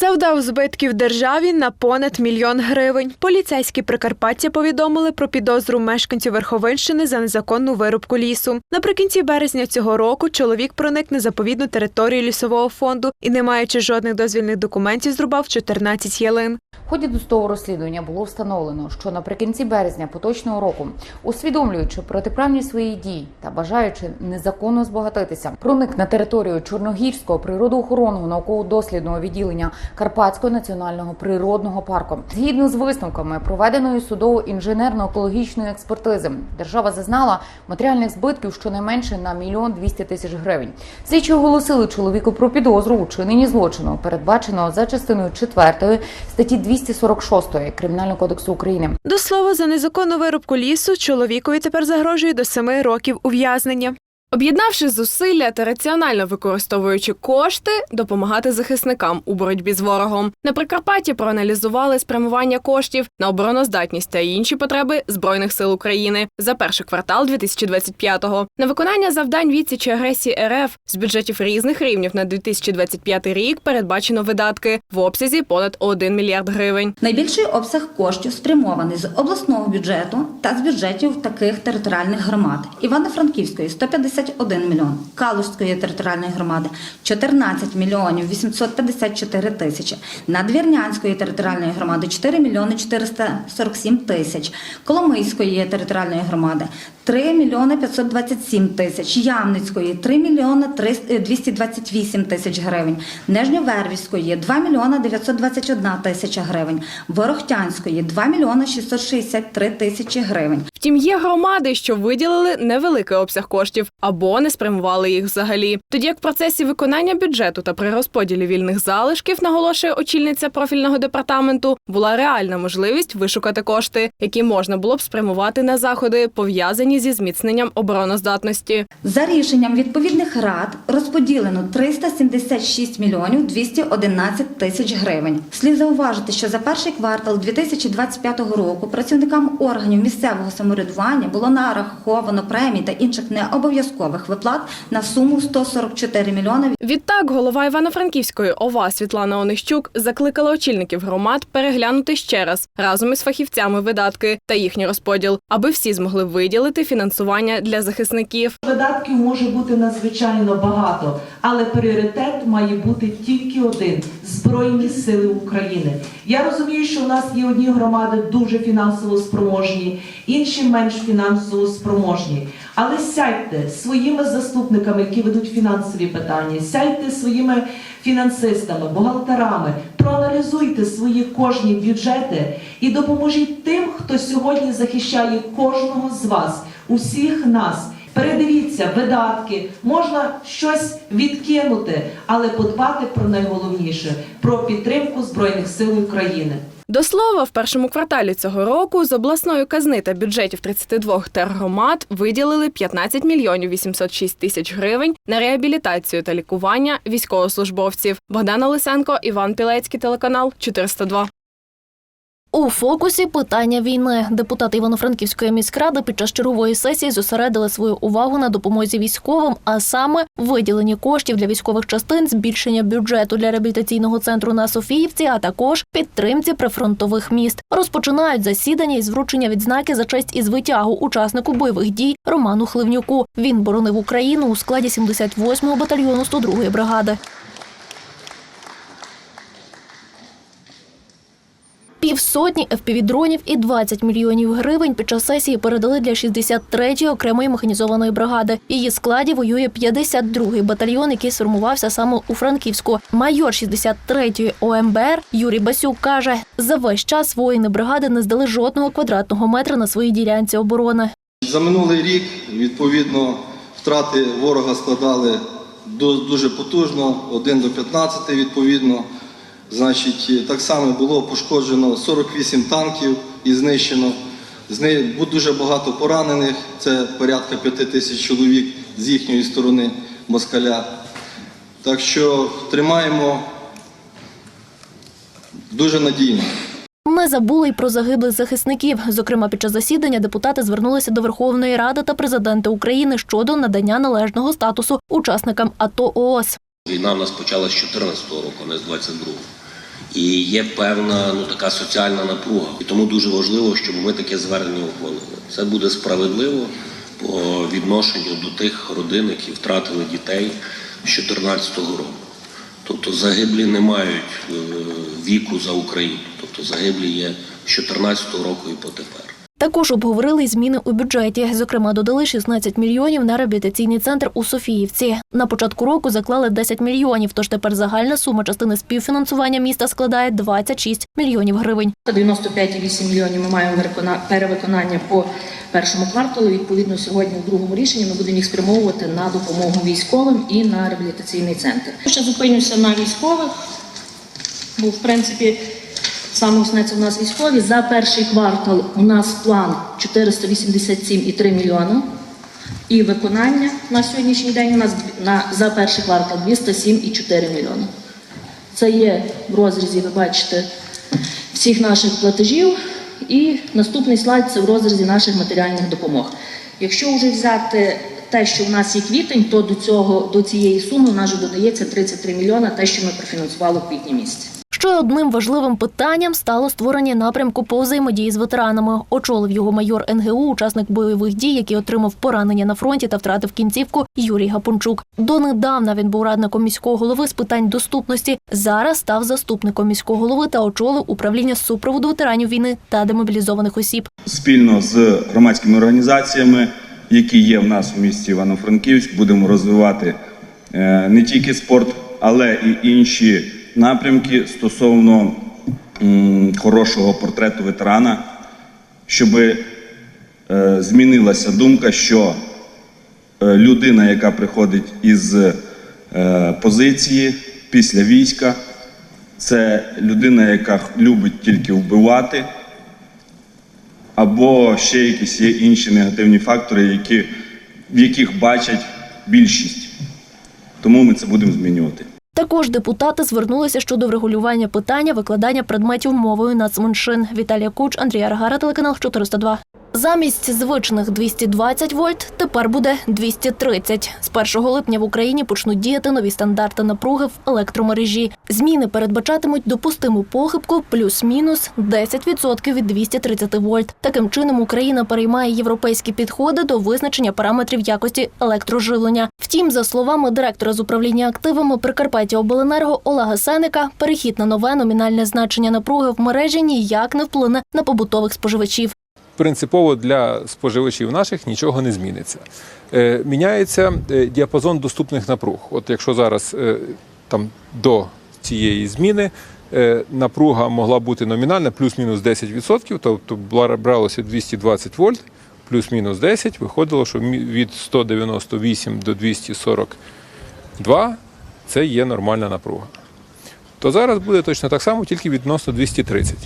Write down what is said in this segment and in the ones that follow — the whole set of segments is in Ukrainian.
Завдав збитків державі на понад мільйон гривень. Поліцейські Прикарпаття повідомили про підозру мешканцю Верховинщини за незаконну вирубку лісу. Наприкінці березня цього року чоловік проник на заповідну територію лісового фонду і, не маючи жодних дозвільних документів, зрубав 14 ялин. В ході досудового розслідування було встановлено, що наприкінці березня поточного року, усвідомлюючи протиправність своїх дій та бажаючи незаконно збагатитися, проник на територію Чорногірського природоохоронного науково-дослідного відділення Карпатського національного природного парку. Згідно з висновками проведеної судово-інженерно-екологічної експертизи, держава зазнала матеріальних збитків щонайменше на мільйон двісті тисяч гривень. Слідчі оголосили чоловіку про підозру у чиненні злочину, передбаченого за частиною 4 статті 246 Кримінального кодексу України. До слова, за незаконну вирубку лісу чоловікові тепер загрожує до семи років ув'язнення. Об'єднавши зусилля та раціонально використовуючи кошти, допомагати захисникам у боротьбі з ворогом. На Прикарпатті проаналізували спрямування коштів на обороноздатність та інші потреби збройних сил України за перший квартал 2025-го. На виконання завдань відсічі агресії РФ з бюджетів різних рівнів на 2025 рік передбачено видатки в обсязі понад 1 мільярд гривень. Найбільший обсяг коштів спрямований з обласного бюджету та з бюджетів таких територіальних громад: Івано-Франківської 151 мільйон, Калузької територіальної громади 14 мільйонів 854 тисячі, Надвірнянської територіальної громади 4 мільйони 447 тисяч, Коломийської територіальної громади 3 мільйони 527 тисяч, Ямницької 3 мільйони 228 тисяч гривень, Нижньовервівської 2 мільйона 921 тисяча гривень, Ворохтянської 2 мільйона 663 тисячі гривень. Втім, є громади, що виділили невеликий обсяг коштів або не спрямували їх взагалі. Тоді як в процесі виконання бюджету та при розподілі вільних залишків, наголошує очільниця профільного департаменту, була реальна можливість вишукати кошти, які можна було б спрямувати на заходи, пов'язані зі зміцненням обороноздатності. За рішенням відповідних рад розподілено 376 мільйонів 211 тисяч гривень. Слід зауважити, що за перший квартал 2025 року працівникам органів місцевого самоврядування було нараховано премій та інших необов'язкових виплат на суму 144 мільйони Відтак, голова Івано-Франківської ОВА Світлана Онищук закликала очільників громад переглянути ще раз разом із фахівцями видатки та їхній розподіл, аби всі змогли виділити фінансування для захисників. Видатків може бути надзвичайно багато, але пріоритет має бути тільки один Збройні Сили України. Я розумію, що в нас є одні громади дуже фінансово спроможні, інші менш фінансово спроможні. Але сядьте своїми заступниками, які ведуть фінансові питання, сядьте своїми фінансистами, бухгалтерами, проаналізуйте свої кожні бюджети і допоможіть тим, хто сьогодні захищає кожного з вас, усіх нас. Передивіться видатки, можна щось відкинути, але подбати про найголовніше про підтримку збройних сил України. До слова, в першому кварталі цього року з обласної казни та бюджетів 32 тергромад виділили 15 мільйонів 806 тисяч гривень на реабілітацію та лікування військовослужбовців. Богдана Лисенко, Іван Пілецький, телеканал 402. У фокусі питання війни депутати Івано-Франківської міськради під час чергової сесії зосередили свою увагу на допомозі військовим, а саме виділенні коштів для військових частин, збільшення бюджету для реабілітаційного центру на Софіївці, а також підтримці прифронтових міст. Розпочинають засідання із вручення відзнаки за честь із витягу учаснику бойових дій Роману Хливнюку. Він боронив Україну у складі 78-го батальйону 102-ї бригади. Півсотні FPV-дронів і 20 мільйонів гривень під час сесії передали для 63-ї окремої механізованої бригади. Її складі воює 52-й батальйон, який сформувався саме у Франківську. Майор 63-ї ОМБР Юрій Басюк каже, за весь час воїни бригади не здали жодного квадратного метра на своїй ділянці оборони. За минулий рік, відповідно, втрати ворога складали ду- дуже потужно, 1 до 15 відповідно. Значить, так само було пошкоджено 48 танків і знищено. З бу- дуже багато поранених, це порядка 5 тисяч чоловік з їхньої сторони москаля. Так що тримаємо дуже надійно. Не забули й про загиблих захисників. Зокрема, під час засідання депутати звернулися до Верховної Ради та президента України щодо надання належного статусу учасникам АТО ООС. Війна в нас почалася з 14-го року, не з 22-го. І є певна ну така соціальна напруга. І тому дуже важливо, щоб ми таке звернення ухвалили. Це буде справедливо по відношенню до тих родин, які втратили дітей з 2014 року. Тобто загиблі не мають е, віку за Україну. Тобто загиблі є з 2014 року і потепер. Також обговорили зміни у бюджеті. Зокрема, додали 16 мільйонів на реабілітаційний центр у Софіївці. На початку року заклали 10 мільйонів, тож тепер загальна сума частини співфінансування міста складає 26 мільйонів гривень. 95,8 мільйонів ми маємо перевиконання по першому кварталу. Відповідно, сьогодні в другому рішенні ми будемо їх спрямовувати на допомогу військовим і на реабілітаційний центр. Ще зупинюся на військових, бо в принципі саме основне це у нас військові. За перший квартал у нас план 487,3 мільйона. І виконання на сьогоднішній день у нас на за перший квартал 207,4 мільйона. Це є в розрізі, ви бачите, всіх наших платежів. І наступний слайд це в розрізі наших матеріальних допомог. Якщо вже взяти те, що у нас є квітень, то до цього до цієї суми у нас додається 33 мільйона, те, що ми профінансували в квітні місяці. Ще одним важливим питанням стало створення напрямку по взаємодії з ветеранами. Очолив його майор НГУ, учасник бойових дій, який отримав поранення на фронті та втратив кінцівку Юрій Гапончук. Донедавна він був радником міського голови з питань доступності. Зараз став заступником міського голови та очолив управління супроводу ветеранів війни та демобілізованих осіб. спільно з громадськими організаціями, які є в нас у місті Івано-Франківськ, будемо розвивати е, не тільки спорт, але і інші напрямки стосовно хорошого портрету ветерана, щоб змінилася думка, що е, людина, яка приходить із е, позиції після війська, це людина, яка любить тільки вбивати, або ще якісь є інші негативні фактори, які, в яких бачать більшість. Тому ми це будемо змінювати. Також депутати звернулися щодо врегулювання питання викладання предметів мовою нацменшин. Віталія Куч, Андрій Аргара, телеканал 402. Замість звичних 220 вольт тепер буде 230. З 1 липня в Україні почнуть діяти нові стандарти напруги в електромережі. Зміни передбачатимуть допустиму похибку плюс-мінус 10% від 230 вольт. Таким чином Україна переймає європейські підходи до визначення параметрів якості електроживлення. Втім, за словами директора з управління активами Прикарпаття Обленерго Олега Сеника, перехід на нове номінальне значення напруги в мережі ніяк не вплине на побутових споживачів. Принципово для споживачів наших нічого не зміниться. Е, Міняється е, діапазон доступних напруг. От якщо зараз е, там до цієї зміни напруга могла бути номінальна плюс-мінус 10%, тобто бралося 220 вольт, плюс-мінус 10, виходило, що від 198 до 242 це є нормальна напруга. То зараз буде точно так само, тільки відносно 230.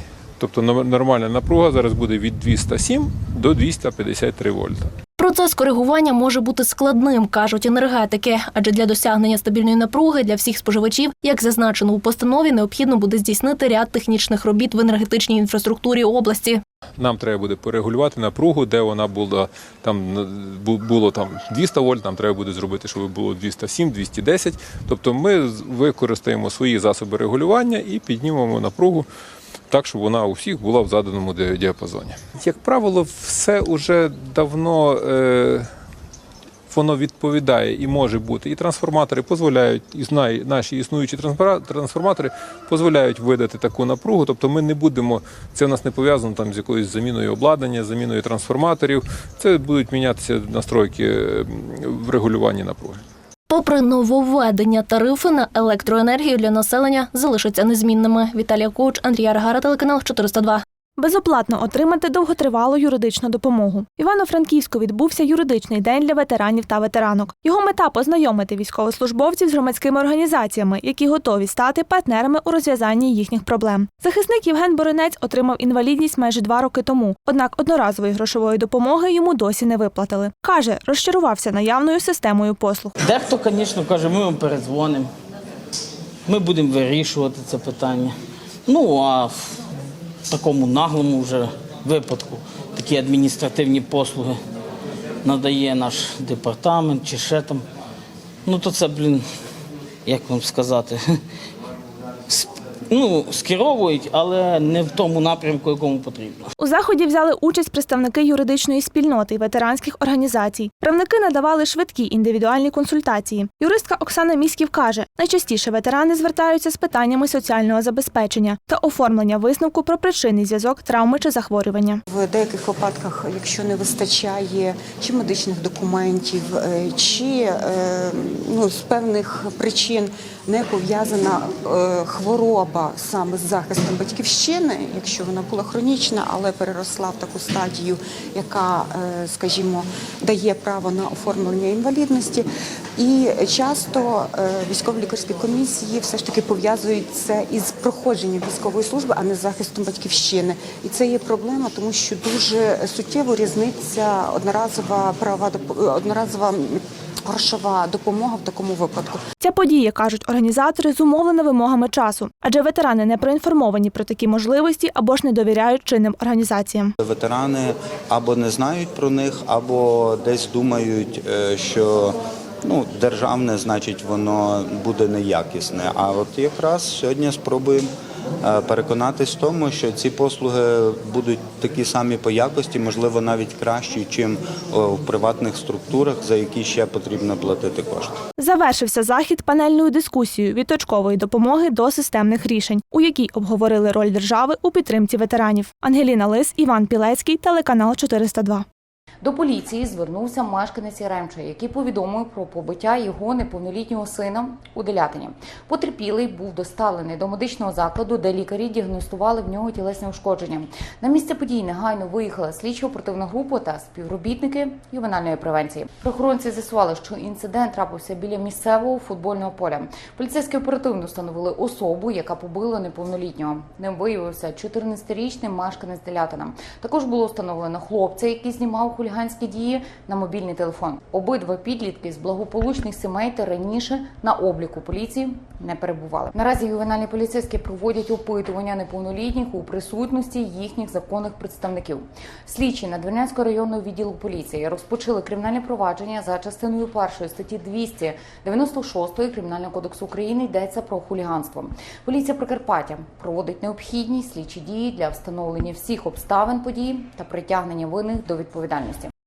Тобто нормальна напруга зараз буде від 207 до 253 вольта. Процес коригування може бути складним, кажуть енергетики, адже для досягнення стабільної напруги для всіх споживачів, як зазначено у постанові, необхідно буде здійснити ряд технічних робіт в енергетичній інфраструктурі області. Нам треба буде порегулювати напругу, де вона була там бу- було там 200 вольт. Нам треба буде зробити, щоб було 207, 210. Тобто, ми використаємо свої засоби регулювання і піднімемо напругу. Так, щоб вона у всіх була в заданому ді- діапазоні. Як правило, все вже давно е, воно відповідає і може бути. І трансформатори дозволяють, і знає, наші існуючі трансформатори дозволяють видати таку напругу. Тобто ми не будемо, це в нас не пов'язано там з якоюсь заміною обладнання, заміною трансформаторів. Це будуть мінятися настройки в регулюванні напруги. Попри нововведення, тарифи на електроенергію для населення залишаться незмінними. Віталія Коуч, Андрій Аргара, телеканал 402. Безоплатно отримати довготривалу юридичну допомогу. Івано-Франківську відбувся юридичний день для ветеранів та ветеранок. Його мета познайомити військовослужбовців з громадськими організаціями, які готові стати партнерами у розв'язанні їхніх проблем. Захисник Євген Боринець отримав інвалідність майже два роки тому. Однак одноразової грошової допомоги йому досі не виплатили. каже, розчарувався наявною системою послуг. Дехто, звісно, каже, ми вам передзвонимо, ми будемо вирішувати це питання. Ну, а такому наглому вже випадку такі адміністративні послуги надає наш департамент чи ще там. Ну, то це, блін, як вам сказати, ну, скеровують, але не в тому напрямку, якому потрібно. У заході взяли участь представники юридичної спільноти і ветеранських організацій. Правники надавали швидкі індивідуальні консультації. Юристка Оксана Міськів каже, найчастіше ветерани звертаються з питаннями соціального забезпечення та оформлення висновку про причинний зв'язок травми чи захворювання. В деяких випадках, якщо не вистачає чи медичних документів, е, чи е, ну, з певних причин не пов'язана е, саме з захистом батьківщини, якщо вона була хронічна, але переросла в таку стадію, яка, е, скажімо, дає право на оформлення інвалідності. І часто е, військово-лікарські комісії все ж таки пов'язують це із проходженням військової служби, а не з захистом батьківщини. І це є проблема, тому що дуже суттєво різниця одноразова права одноразова грошова допомога в такому випадку. Ця подія, кажуть організатори, зумовлена вимогами часу, адже ветерани не проінформовані про такі можливості або ж не довіряють чинним організаціям. Ветерани або не знають про них, або десь думають, е, що ну, державне, значить, воно буде неякісне. А от якраз сьогодні спробуємо переконатись в тому, що ці послуги будуть такі самі по якості, можливо, навіть кращі, чим в приватних структурах, за які ще потрібно платити кошти. Завершився захід панельною дискусією від точкової допомоги до системних рішень, у якій обговорили роль держави у підтримці ветеранів. Ангеліна Лис, Іван Пілецький, телеканал 402. До поліції звернувся мешканець Яремча, який повідомив про побиття його неповнолітнього сина у Делятині. Потерпілий був доставлений до медичного закладу, де лікарі діагностували в нього тілесне ушкодження. На місце події негайно виїхала слідчо-оперативна група та співробітники ювенальної превенції. Прохоронці з'ясували, що інцидент трапився біля місцевого футбольного поля. Поліцейські оперативно встановили особу, яка побила неповнолітнього. Ним виявився 14-річний мешканець Делятина. Також було встановлено хлопця, який знімав хуліганські дії на мобільний телефон. Обидва підлітки з благополучних сімей та раніше на обліку поліції не перебували. Наразі ювенальні поліцейські проводять опитування неповнолітніх у присутності їхніх законних представників. Слідчі Надвірнянського районного відділу поліції розпочали кримінальне провадження за частиною першої статті 296 Кримінального кодексу України йдеться про хуліганство. Поліція Прикарпаття проводить необхідні слідчі дії для встановлення всіх обставин події та притягнення винних до відповідальності діяльності.